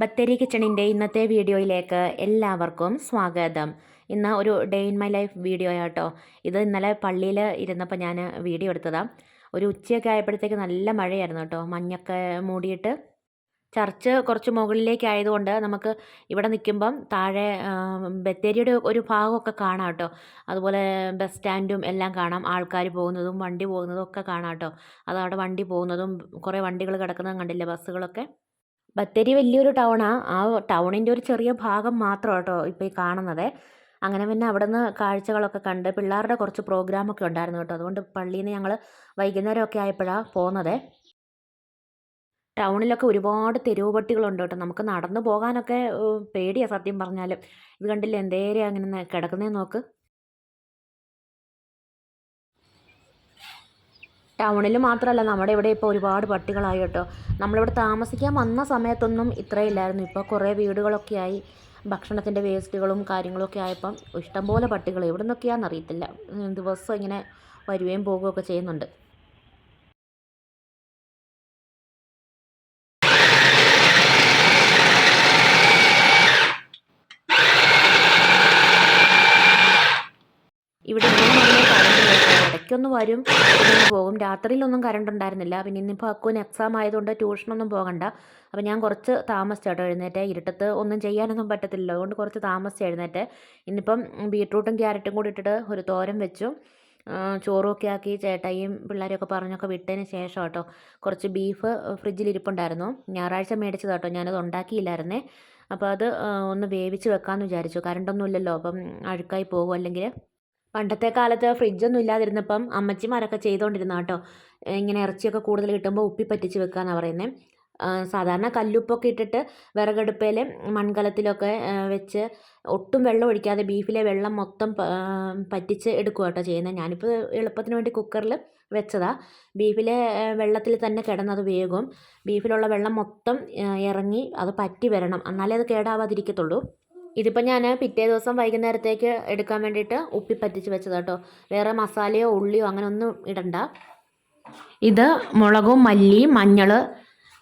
ബത്തേരി കിച്ചണിന്റെ ഇന്നത്തെ വീഡിയോയിലേക്ക് എല്ലാവർക്കും സ്വാഗതം. ഇന്ന് ഒരു day in my life video ആട്ടോ. ഇത് ഇന്നലെ പള്ളിയിൽ ഇരുന്നപ്പോൾ ഞാൻ വീഡിയോ എടുത്തതാണ് ഒരു ഉച്ചയൊക്കെ ആയപ്പോഴത്തേക്ക് നല്ല മഴയായിരുന്നു കേട്ടോ. മഞ്ഞൊക്കെ മൂടിയിട്ട് ചർച്ച് കുറച്ച് മുകളിലേക്ക് ആയതുകൊണ്ട് നമുക്ക് ഇവിടെ നിൽക്കുമ്പം താഴെ ബത്തേരിയുടെ ഒരു ഭാഗമൊക്കെ കാണാം കേട്ടോ. അതുപോലെ ബസ് സ്റ്റാൻഡും എല്ലാം കാണാം. ആൾക്കാർ പോകുന്നതും വണ്ടി പോകുന്നതും ഒക്കെ കാണാം കേട്ടോ. അതവിടെ വണ്ടി പോകുന്നതും കുറേ വണ്ടികൾ കിടക്കുന്നതും കണ്ടില്ല? ബസ്സുകളൊക്കെ. ബത്തേരി വലിയൊരു ടൗണാണ് ആ ടൗണിന്റെ ഒരു ചെറിയ ഭാഗം മാത്രം കേട്ടോ ഇപ്പോൾ ഈ കാണുന്നത്. അങ്ങനെ പിന്നെ അവിടെ നിന്ന് കാഴ്ചകളൊക്കെ കണ്ട് പിള്ളേരുടെ കുറച്ച് പ്രോഗ്രാമൊക്കെ ഉണ്ടായിരുന്നു കേട്ടോ. അതുകൊണ്ട് പള്ളിയിൽ നിന്ന് ഞങ്ങൾ വൈകുന്നേരമൊക്കെ ആയപ്പോഴാണ് പോകുന്നത് ടൗണിലൊക്കെ ഒരുപാട് തെരുവ് പട്ടികളുണ്ട് കേട്ടോ. നമുക്ക് നടന്നു പോകാനൊക്കെ പേടിയാണ് സത്യം പറഞ്ഞാൽ ഇത് കണ്ടില്ലേ? എന്തേരെ അങ്ങനെ കിടക്കുന്നേ നോക്ക്. ടൗണിൽ മാത്രമല്ല നമ്മുടെ ഇവിടെ ഇപ്പോൾ ഒരുപാട് പട്ടികളായി കേട്ടോ. നമ്മളിവിടെ താമസിക്കാൻ വന്ന സമയത്തൊന്നും ഇത്രയില്ലായിരുന്നു. ഇപ്പോൾ കുറേ വീടുകളൊക്കെ ആയി. ഭക്ഷണത്തിന്റെ വേസ്റ്റുകളും കാര്യങ്ങളൊക്കെ ആയപ്പം ഇഷ്ടംപോലെ പട്ടികൾ എവിടെ നിന്നൊക്കെയാണെന്ന് അറിയത്തില്ല ദിവസം ഇങ്ങനെ വരുകയും പോവുകയൊക്കെ ചെയ്യുന്നുണ്ട് ഇവിടെ ഇന്നും അങ്ങനെ കറണ്ട് പോയിട്ടോ ഇടയ്ക്കൊന്ന് വരും പിന്നെ പോകും. രാത്രിയിലൊന്നും കറണ്ട് ഉണ്ടായിരുന്നില്ല പിന്നെ ഇന്നിപ്പോൾ അക്കുവിന് എക്സാം ആയതുകൊണ്ട് ട്യൂഷനൊന്നും പോകണ്ട. അപ്പോൾ ഞാൻ കുറച്ച് താമസിച്ചാട്ടോ എഴുന്നേറ്റ്. ഇരുട്ടത്ത് ഒന്നും ചെയ്യാനൊന്നും പറ്റത്തില്ല അതുകൊണ്ട് കുറച്ച് താമസിച്ച് എഴുന്നേറ്റ്. ഇന്നിപ്പം ബീട്രൂട്ടും ക്യാരറ്റും കൂടി ഇട്ടിട്ട് ഒരു തോരൻ വെച്ചു. ചോറൊക്കെ ആക്കി ചേട്ടായിയും പിള്ളേരെയൊക്കെ പറഞ്ഞൊക്കെ വിട്ടതിന് ശേഷം കേട്ടോ കുറച്ച് ബീഫ് ഫ്രിഡ്ജിൽ ഇരിപ്പുണ്ടായിരുന്നു. ഞായറാഴ്ച മേടിച്ചത് കേട്ടോ. ഞാനത് ഉണ്ടാക്കിയില്ലായിരുന്നേ. അപ്പോൾ അത് ഒന്ന് വേവിച്ച് വെക്കാമെന്ന് വിചാരിച്ചു. കറണ്ടൊന്നും ഇല്ലല്ലോ. അപ്പം അഴുക്കായി പോകും. അല്ലെങ്കിൽ പണ്ടത്തെ കാലത്ത് ഫ്രിഡ്ജൊന്നും ഇല്ലാതിരുന്നപ്പം അമ്മച്ചിമാരൊക്കെ ചെയ്തുകൊണ്ടിരുന്ന കേട്ടോ. ഇങ്ങനെ ഇറച്ചിയൊക്കെ കൂടുതൽ കിട്ടുമ്പോൾ ഉപ്പി പറ്റിച്ച് വെക്കാന്നാണ് പറയുന്നത് സാധാരണ കല്ലുപ്പൊക്കെ ഇട്ടിട്ട് വിറകടുപ്പയിൽ മൺകലത്തിലൊക്കെ വെച്ച് ഒട്ടും വെള്ളം ഒഴിക്കാതെ ബീഫിലെ വെള്ളം മൊത്തം പറ്റിച്ച് എടുക്കുക കേട്ടോ ചെയ്യുന്നത് ഞാനിപ്പോൾ എളുപ്പത്തിന് വേണ്ടി കുക്കറിൽ വെച്ചതാ. ബീഫിലെ വെള്ളത്തിൽ തന്നെ കിടന്നത് വേഗം. ബീഫിലുള്ള വെള്ളം മൊത്തം ഇറങ്ങി അത് പറ്റി വരണം. എന്നാലേ അത് കേടാവാതിരിക്കത്തുള്ളൂ. ഇതിപ്പോൾ ഞാൻ പിറ്റേ ദിവസം വൈകുന്നേരത്തേക്ക് എടുക്കാൻ വേണ്ടിയിട്ട് ഉപ്പി പറ്റിച്ച് വെച്ചത് കേട്ടോ വേറെ മസാലയോ ഉള്ളിയോ അങ്ങനെ ഒന്നും ഇടണ്ട. ഇത് മുളകും മല്ലി മഞ്ഞൾ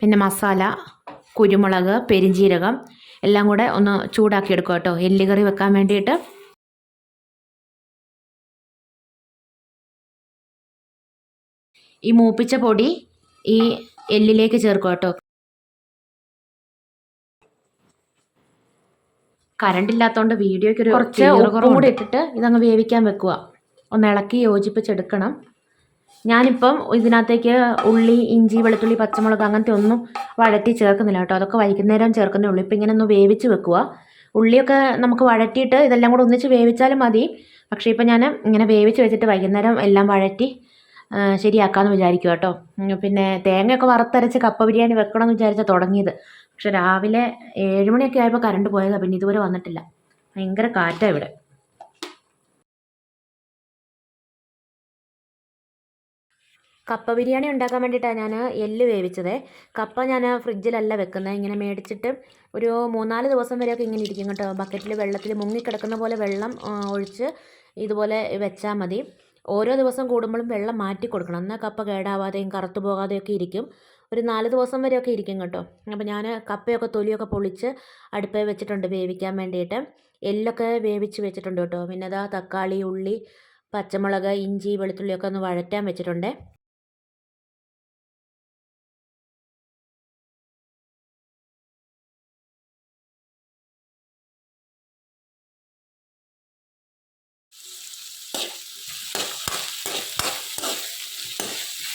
പിന്നെ മസാല കുരുമുളക് പെരിഞ്ജീരകം എല്ലാം കൂടെ ഒന്ന് ചൂടാക്കി എടുക്കുക കേട്ടോ എല്ലുകറി വെക്കാൻ വേണ്ടിയിട്ട്. ഈ മൂപ്പിച്ച പൊടി ഈ എല്ലിലേക്ക് ചേർക്കുക കേട്ടോ കറണ്ട് ഇല്ലാത്തതുകൊണ്ട് വീഡിയോയ്ക്ക് ഒരു കുറച്ച് ഉപ്പും കൂടി ഇട്ടിട്ട് ഇതങ്ങ് വേവിക്കാൻ വെക്കുക. ഒന്ന് ഇളക്കി യോജിപ്പിച്ചെടുക്കണം. ഞാനിപ്പം ഇതിനകത്തേക്ക് ഉള്ളി ഇഞ്ചി വെളുത്തുള്ളി പച്ചമുളക് അങ്ങനത്തെ ഒന്നും വഴറ്റി ചേർക്കുന്നില്ല കേട്ടോ. അതൊക്കെ വൈകുന്നേരം ചേർക്കുന്നേ ഉള്ളൂ. ഇപ്പം ഇങ്ങനെ ഒന്ന് വേവിച്ച് വെക്കുക. ഉള്ളിയൊക്കെ നമുക്ക് വഴറ്റിയിട്ട് ഇതെല്ലാം കൂടെ ഒന്നിച്ച് വേവിച്ചാലും മതി. പക്ഷേ ഇപ്പം ഞാൻ ഇങ്ങനെ വേവിച്ച് വെച്ചിട്ട് വൈകുന്നേരം എല്ലാം വഴറ്റി ശരിയാക്കാമെന്ന് വിചാരിക്കുക കേട്ടോ. പിന്നെ തേങ്ങയൊക്കെ വറുത്തരച്ച് കപ്പ ബിരിയാണി വെക്കണമെന്ന് വിചാരിച്ചാൽ തുടങ്ങിയത്. പക്ഷെ രാവിലെ ഏഴ് മണിയൊക്കെ ആയപ്പോൾ കറണ്ട് പോയതാണ് പിന്നെ ഇതുവരെ വന്നിട്ടില്ല. ഭയങ്കര കാറ്റാണ് ഇവിടെ. കപ്പ ബിരിയാണി ഉണ്ടാക്കാൻ വേണ്ടിയിട്ടാണ് ഞാൻ എല്ല് വേവിച്ചത്. കപ്പ ഞാൻ ഫ്രിഡ്ജിലല്ല വെക്കുന്നത് ഇങ്ങനെ മേടിച്ചിട്ട് ഒരു മൂന്നാൽ ദിവസം വരെയൊക്കെ ഇങ്ങനെ ഇരിക്കും കേട്ടോ. ബക്കറ്റിൽ വെള്ളത്തിൽ മുങ്ങിക്കിടക്കുന്ന പോലെ വെള്ളം ഒഴിച്ച് ഇതുപോലെ വെച്ചാൽ മതി. ഓരോ ദിവസം കൂടുമ്പോഴും വെള്ളം മാറ്റി കൊടുക്കണം. എന്നാൽ കപ്പ കേടാവാതെയും കറുത്തു പോകാതെയൊക്കെ ഇരിക്കും. ഒരു നാല് ദിവസം വരെയൊക്കെ ഇരിക്കും കേട്ടോ. അപ്പോൾ ഞാൻ കപ്പയൊക്കെ തൊലിയൊക്കെ പൊളിച്ച് അടുപ്പേ വെച്ചിട്ടുണ്ട് വേവിക്കാൻ വേണ്ടിയിട്ട്. എല്ലൊക്കെ വേവിച്ച് വെച്ചിട്ടുണ്ട് കേട്ടോ. പിന്നെ അതാ തക്കാളി ഉള്ളി പച്ചമുളക് ഇഞ്ചി വെളുത്തുള്ളിയൊക്കെ ഒന്ന് വഴറ്റാൻ വെച്ചിട്ടുണ്ട്.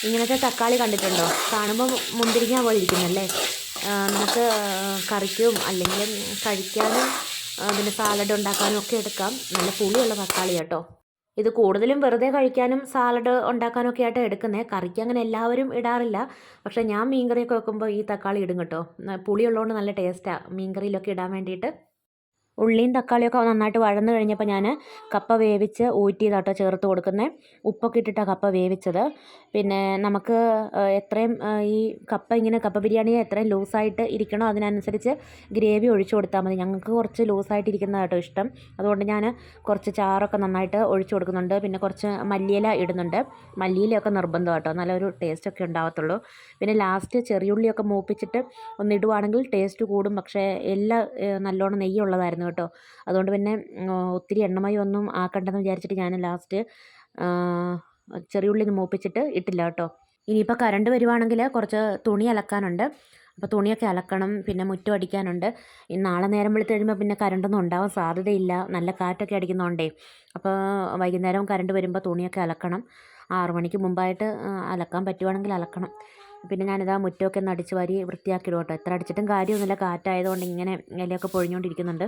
ഇങ്ങനത്തെ തക്കാളി കണ്ടിട്ടുണ്ടോ? കാണുമ്പോൾ മുന്തിരിങ്ങ പോലെ ഇരിക്കുന്നല്ലേ? നമുക്ക് കറിക്കും അല്ലെങ്കിൽ കഴിക്കാനും പിന്നെ സാലഡ് ഉണ്ടാക്കാനും ഒക്കെ എടുക്കാം. നല്ല പുളിയുള്ള തക്കാളി കേട്ടോ. ഇത് കൂടുതലും വെറുതെ കഴിക്കാനും സാലഡ് ഉണ്ടാക്കാനൊക്കെ ആയിട്ട് എടുക്കുന്നത് കറിക്ക് അങ്ങനെ എല്ലാവരും ഇടാറില്ല. പക്ഷേ ഞാൻ മീൻകറിയൊക്കെ വെക്കുമ്പോൾ ഈ തക്കാളി ഇടും കേട്ടോ. പുളിയുള്ളതുകൊണ്ട് നല്ല ടേസ്റ്റാണ് മീൻകറിയിലൊക്കെ ഇടാൻ വേണ്ടിയിട്ട്. ഉള്ളിയും തക്കാളിയൊക്കെ നന്നായിട്ട് വഴന്നു കഴിഞ്ഞപ്പോൾ ഞാൻ കപ്പ വേവിച്ച് ഊറ്റിയതാട്ടോ ചേർത്ത് കൊടുക്കുന്നത്. ഉപ്പൊക്കെ ഇട്ടിട്ടാണ് കപ്പ വേവിച്ചത്. പിന്നെ നമുക്ക് എത്രയും ഈ കപ്പ ഇങ്ങനെ കപ്പ ബിരിയാണി എത്രയും ലൂസായിട്ട് ഇരിക്കണോ അതിനനുസരിച്ച് ഗ്രേവി ഒഴിച്ചു കൊടുത്താൽ മതി. ഞങ്ങൾക്ക് കുറച്ച് ലൂസായിട്ട് ഇരിക്കുന്നതാട്ടോ ഇഷ്ടം. അതുകൊണ്ട് ഞാൻ കുറച്ച് ചാറൊക്കെ നന്നായിട്ട് ഒഴിച്ചു കൊടുക്കുന്നുണ്ട്. പിന്നെ കുറച്ച് മല്ലിയില ഇടുന്നുണ്ട്. മല്ലിയിലയൊക്കെ നിർബന്ധം കേട്ടോ. നല്ലൊരു ടേസ്റ്റൊക്കെ ഉണ്ടാവത്തുള്ളൂ. പിന്നെ ലാസ്റ്റ് ചെറിയുള്ളിയൊക്കെ മൂപ്പിച്ചിട്ട് ഒന്നിടുവാണെങ്കിൽ ടേസ്റ്റ് കൂടും. പക്ഷേ എല്ലാം നല്ലോണം നെയ്യുള്ളതായിരുന്നു കേട്ടോ. അതുകൊണ്ട് പിന്നെ ഒത്തിരി എണ്ണമയം ഒന്നും ആക്കണ്ടെന്ന് വിചാരിച്ചിട്ട് ഞാൻ ലാസ്റ്റ് ചെറിയുള്ളി ഒന്ന് മൂപ്പിച്ചിട്ട് ഇട്ടില്ല കേട്ടോ. ഇനിയിപ്പോൾ കറണ്ട് വരുവാണെങ്കിൽ കുറച്ച് തുണി അലക്കാനുണ്ട്. അപ്പോൾ തുണിയൊക്കെ അലക്കണം പിന്നെ മുറ്റം അടിക്കാനുണ്ട്. നാളെ നേരം വെളുത്ത് കഴിയുമ്പോൾ പിന്നെ കറണ്ടൊന്നും ഉണ്ടാവാൻ സാധ്യതയില്ല. നല്ല കാറ്റൊക്കെ അടിക്കുന്നതുകൊണ്ടേ അപ്പോൾ വൈകുന്നേരം കറണ്ട് വരുമ്പോൾ തുണിയൊക്കെ അലക്കണം. ആറു മണിക്ക് മുമ്പായിട്ട് അലക്കാൻ പറ്റുവാണെങ്കിൽ അലക്കണം. പിന്നെ ഞാനിതാ മുറ്റമൊക്കെ ഒന്ന് അടിച്ച് വാരി വൃത്തിയാക്കിയിടും കേട്ടോ. എത്ര അടിച്ചിട്ടും കാര്യമൊന്നുമില്ല. കാറ്റായതുകൊണ്ട് ഇങ്ങനെ ഇലയൊക്കെ പൊഴിഞ്ഞുകൊണ്ടിരിക്കുന്നുണ്ട്.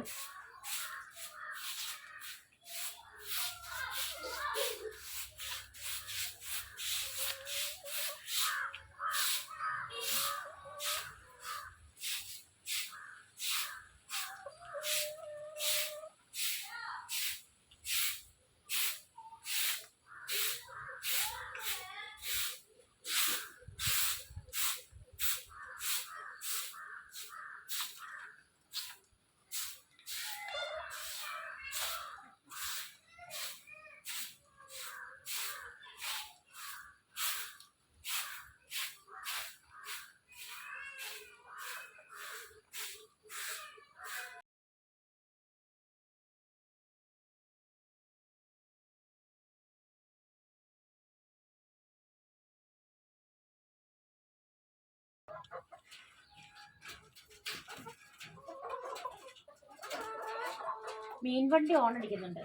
മീൻ വണ്ടി ഓൺ അടിക്കുന്നുണ്ട്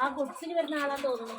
ആ ഗുഡ്സിന് വരുന്ന ആളാന്ന് തോന്നുന്നു.